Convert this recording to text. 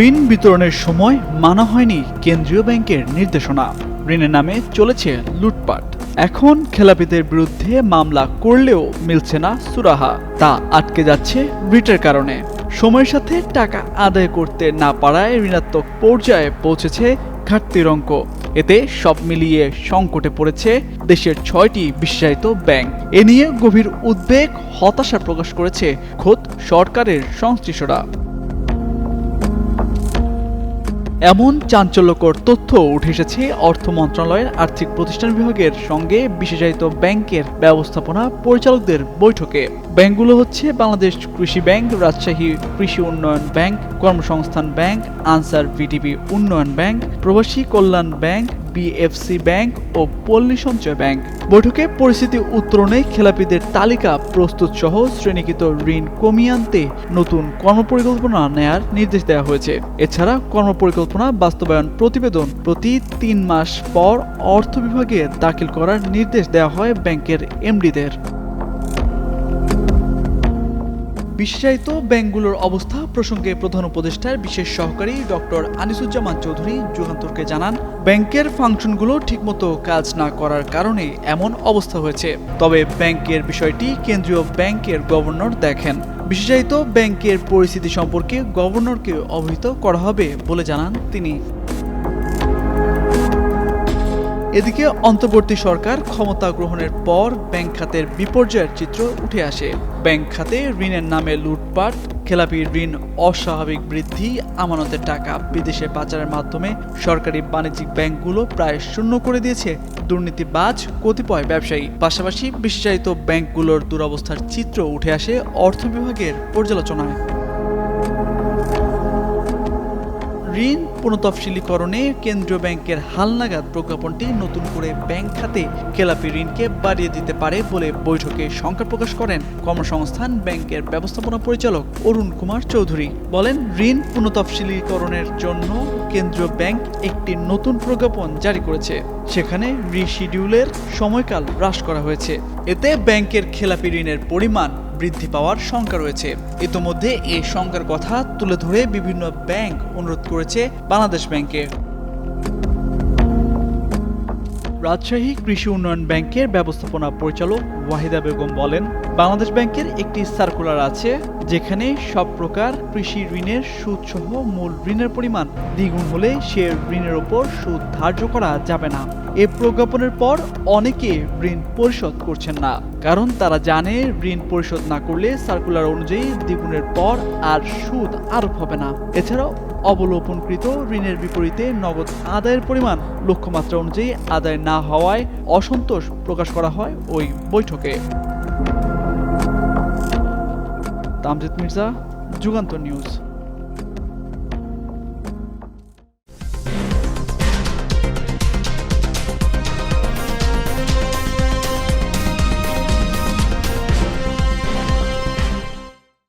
ঋণ বিতরণের সময় মানা হয়নি কেন্দ্রীয় ব্যাংকের নির্দেশনা। ঋণের নামে চলেছে লুটপাট। এখন খেলাপিদের বিরুদ্ধে মামলা করলেও মিলছে না সুরাহা। তা আটকে যাচ্ছে রিটের কারণে। সময়ের সাথে টাকা আদায় করতে না পারায় ঋণাত্মক পর্যায়ে পৌঁছেছে ঘাটতির অঙ্ক এতে সব মিলিয়ে সংকটে পড়েছে দেশের ছয়টি বিশ্বায়িত ব্যাংক। এ নিয়ে গভীর উদ্বেগ, হতাশা প্রকাশ করেছে খোদ সরকারের সংশ্লিষ্টরা। এমন চাঞ্চল্যকর তথ্য উঠে এসেছে অর্থ মন্ত্রণালয়ের আর্থিক প্রতিষ্ঠান বিভাগের সঙ্গে বিশেষায়িত ব্যাংকের ব্যবস্থাপনা পরিচালকদের বৈঠকে। ব্যাংকগুলো হচ্ছে বাংলাদেশ কৃষি ব্যাংক, রাজশাহী কৃষি উন্নয়ন ব্যাংক, কর্মসংস্থান ব্যাংক, আনসার ভিডিপি উন্নয়ন ব্যাংক, প্রবাসী কল্যাণ ব্যাংক বিএফসি ব্যাংক ও পল্লী সঞ্চয় ব্যাংক। বৈঠকে পরিস্থিতি উত্তরণে খেলাপিদের তালিকা প্রস্তুত সহ শ্রেণীকৃত ঋণ কমিয়ে আনতে নতুন কর্মপরিকল্পনা নেয়ার নির্দেশ দেওয়া হয়েছে। এছাড়া কর্মপরিকল্পনা বাস্তবায়ন প্রতিবেদন প্রতি তিন মাস পর অর্থ বিভাগে দাখিল করার নির্দেশ দেওয়া হয় ব্যাংকের এমডিদের। বিশেষায়িত ব্যাংকগুলোর অবস্থা প্রসঙ্গে প্রধান উপদেষ্টার বিশেষ সহকারী ডক্টর আনিসুজ্জামান চৌধুরী যুগান্তরকে জানান, ব্যাংকের ফাংশনগুলো ঠিকমতো কাজ না করার কারণে এমন অবস্থা হয়েছে। তবে ব্যাংকের বিষয়টি কেন্দ্রীয় ব্যাংকের গভর্নর দেখেন। বিশেষায়িত ব্যাংকের পরিস্থিতি সম্পর্কে গভর্নরকে অবহিত করা হবে বলে জানান তিনি। এদিকে অন্তর্বর্তী সরকার ক্ষমতা গ্রহণের পর ব্যাংক খাতের বিপর্যয়ের চিত্র উঠে আসে। ব্যাংক খাতে ঋণের নামে লুটপাট, খেলাপি ঋণ অস্বাভাবিক বৃদ্ধি, আমানতের টাকা বিদেশে পাচারের মাধ্যমে সরকারি বাণিজ্যিক ব্যাংকগুলো প্রায় শূন্য করে দিয়েছে দুর্নীতিবাজ কতিপয় ব্যবসায়ী। পাশাপাশি বিশেষায়িত ব্যাংকগুলোর দুরবস্থার চিত্র উঠে আসে অর্থ বিভাগের পর্যালোচনায়। ঋণ পুনঃতফসিলীকরণে কেন্দ্রীয় ব্যাংকের হালনাগাদ প্রজ্ঞাপনটি নতুন করে ব্যাংক খাতে খেলাপি ঋণকে বাড়িয়ে দিতে পারে বলে বৈঠকে শঙ্কা প্রকাশ করেন কর্মসংস্থান ব্যাংকের ব্যবস্থাপনা পরিচালক অরুণ কুমার চৌধুরী। বলেন, ঋণ পুনঃতফসিলীকরণের জন্য কেন্দ্রীয় ব্যাংক একটি নতুন প্রজ্ঞাপন জারি করেছে। সেখানে রিশিডিউলের সময়কাল হ্রাস করা হয়েছে। এতে ব্যাংকের খেলাপি ঋণের পরিমাণ বৃদ্ধি পাওয়ার শঙ্কা রয়েছে। ইতোমধ্যে এই শঙ্কার কথা তুলে ধরে বিভিন্ন ব্যাংক অনুরোধ করেছে বাংলাদেশ ব্যাংকে। রাজশাহী কৃষি উন্নয়ন ব্যাংকের ব্যবস্থাপনা পরিচালক ওয়াহিদা বেগম বলেন, বাংলাদেশ ব্যাংকের একটি সার্কুলার আছে যেখানে সব প্রকার কৃষি ঋণের সুদ সহ মূল ঋণের পরিমাণ দ্বিগুণ হলে সে ঋণের ওপর সুদ ধার্য করা যাবে না। এ প্রজ্ঞাপনের পর অনেকে ঋণ পরিশোধ করছেন না, কারণ তারা জানে ঋণ পরিশোধ না করলে সার্কুলার অনুযায়ী দ্বিগুণের পর আর সুদ আরোপ হবে না। এছাড়াও অবলোপনকৃত ঋণের বিপরীতে নগদ আদায়ের পরিমাণ লক্ষ্যমাত্রা অনুযায়ী আদায় না হওয়ায় অসন্তোষ প্রকাশ করা হয় ওই বৈঠকে। তামজিদ মির্জা যুগান্ত নিউজ।